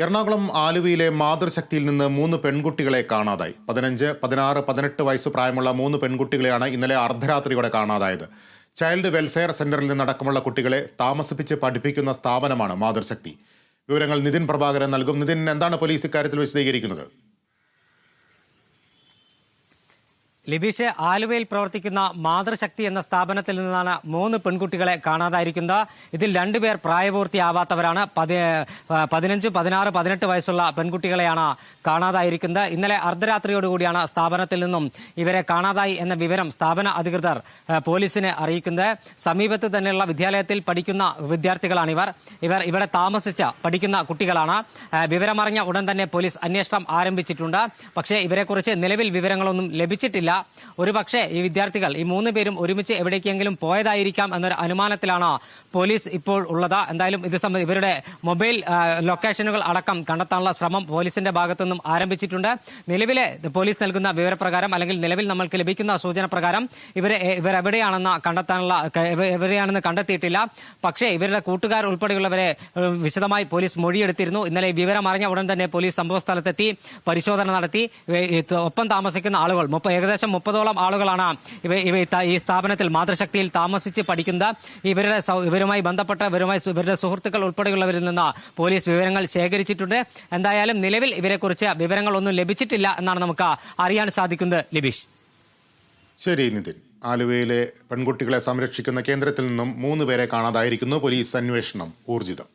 എറണാകുളം ആലുവയിലെ മാതൃശക്തിയിൽ നിന്ന് മൂന്ന് പെൺകുട്ടികളെ കാണാതായി. പതിനഞ്ച് പതിനാറ് പതിനെട്ട് വയസ്സ് പ്രായമുള്ള മൂന്ന് പെൺകുട്ടികളെയാണ് ഇന്നലെ അർദ്ധരാത്രിയോടെ കാണാതായത്. ചൈൽഡ് വെൽഫെയർ സെന്ററിൽ നിന്നടക്കമുള്ള കുട്ടികളെ താമസിപ്പിച്ച് പഠിപ്പിക്കുന്ന സ്ഥാപനമാണ് മാതൃശക്തി. വിവരങ്ങൾ നിതിൻ പ്രഭാകരൻ നൽകും. നിതിൻ എന്താണ് പോലീസ് ഇക്കാര്യത്തിൽ വിശദീകരിക്കുന്നത്? ലിബീഷ് ആലുവയിൽ പ്രവർത്തിക്കുന്ന മാതൃശക്തി എന്ന സ്ഥാപനത്തിൽ നിന്നാണ് മൂന്ന് പെൺകുട്ടികളെ കാണാതായിരിക്കുന്നത്. ഇതിൽ രണ്ടുപേർ പ്രായപൂർത്തിയാവാത്തവരാണ്. പതി പതിനഞ്ച് പതിനാറ് പതിനെട്ട് വയസ്സുള്ള പെൺകുട്ടികളെയാണ് കാണാതായിരിക്കുന്നത്. ഇന്നലെ അർദ്ധരാത്രിയോടുകൂടിയാണ് സ്ഥാപനത്തിൽ നിന്നും ഇവരെ കാണാതായി എന്ന വിവരം സ്ഥാപന അധികൃതർ പോലീസിനെ അറിയിക്കുന്നത്. സമീപത്ത് തന്നെയുള്ള വിദ്യാലയത്തിൽ പഠിക്കുന്ന വിദ്യാർത്ഥികളാണ് ഇവർ. ഇവർ ഇവിടെ താമസിച്ച് പഠിക്കുന്ന കുട്ടികളാണ്. വിവരമറിഞ്ഞ ഉടൻ തന്നെ പോലീസ് അന്വേഷണം ആരംഭിച്ചിട്ടുണ്ട്. പക്ഷേ ഇവരെക്കുറിച്ച് നിലവിൽ വിവരങ്ങളൊന്നും ലഭിച്ചിട്ടില്ല. ഒരുപക്ഷെ ഈ വിദ്യാർത്ഥികൾ ഈ മൂന്ന് പേരും ഒരുമിച്ച് എവിടേക്കെങ്കിലും പോയതായിരിക്കാം എന്നൊരു അനുമാനത്തിലാണ് പോലീസ് ഇപ്പോൾ ഉള്ളത്. എന്തായാലും ഇത് സംബന്ധിച്ച് ഇവരുടെ മൊബൈൽ ലൊക്കേഷനുകൾ അടക്കം കണ്ടെത്താനുള്ള ശ്രമം പോലീസിന്റെ ഭാഗത്തു നിന്നും ആരംഭിച്ചിട്ടുണ്ട്. നിലവിലെ പോലീസ് നൽകുന്ന വിവരപ്രകാരം അല്ലെങ്കിൽ നിലവിൽ നമ്മൾക്ക് ലഭിക്കുന്ന സൂചന പ്രകാരം ഇവരെ ഇവരെവിടെയാണെന്ന് കണ്ടെത്താനുള്ള എവിടെയാണെന്ന് കണ്ടെത്തിയിട്ടില്ല. പക്ഷേ ഇവരുടെ കൂട്ടുകാർ ഉൾപ്പെടെയുള്ളവരെ വിശദമായി പോലീസ് മൊഴിയെടുത്തിരുന്നു. ഇന്നലെ വിവരം അറിഞ്ഞ ഉടൻ തന്നെ പോലീസ് സംഭവ സ്ഥലത്തെത്തി പരിശോധന നടത്തി. ഒപ്പം താമസിക്കുന്ന ആളുകൾ മുപ്പ- ഏകദേശം മുപ്പതോളം ആളുകളാണ് ഈ സ്ഥാപനത്തിൽ മാതൃശക്തിയിൽ താമസിച്ച് പഠിക്കുന്നത്. ഇവരുടെ ഇവരുമായി ബന്ധപ്പെട്ട ഇവരുമായി ഇവരുടെ സുഹൃത്തുക്കൾ ഉൾപ്പെടെയുള്ളവരിൽ നിന്ന് പോലീസ് വിവരങ്ങൾ ശേഖരിച്ചിട്ടുണ്ട്. എന്തായാലും നിലവിൽ ഇവരെക്കുറിച്ച് വിവരങ്ങളൊന്നും ലഭിച്ചിട്ടില്ല എന്നാണ് നമുക്ക് അറിയാൻ സാധിക്കുന്നത്. ലിബീഷ്. ശരി നിതിൻ. ആലുവയിലെ പെൺകുട്ടികളെ സംരക്ഷിക്കുന്ന കേന്ദ്രത്തിൽ നിന്നും മൂന്ന് പേരെ കാണാതായിരിക്കുന്നു. പോലീസ് അന്വേഷണം ഊർജിതം.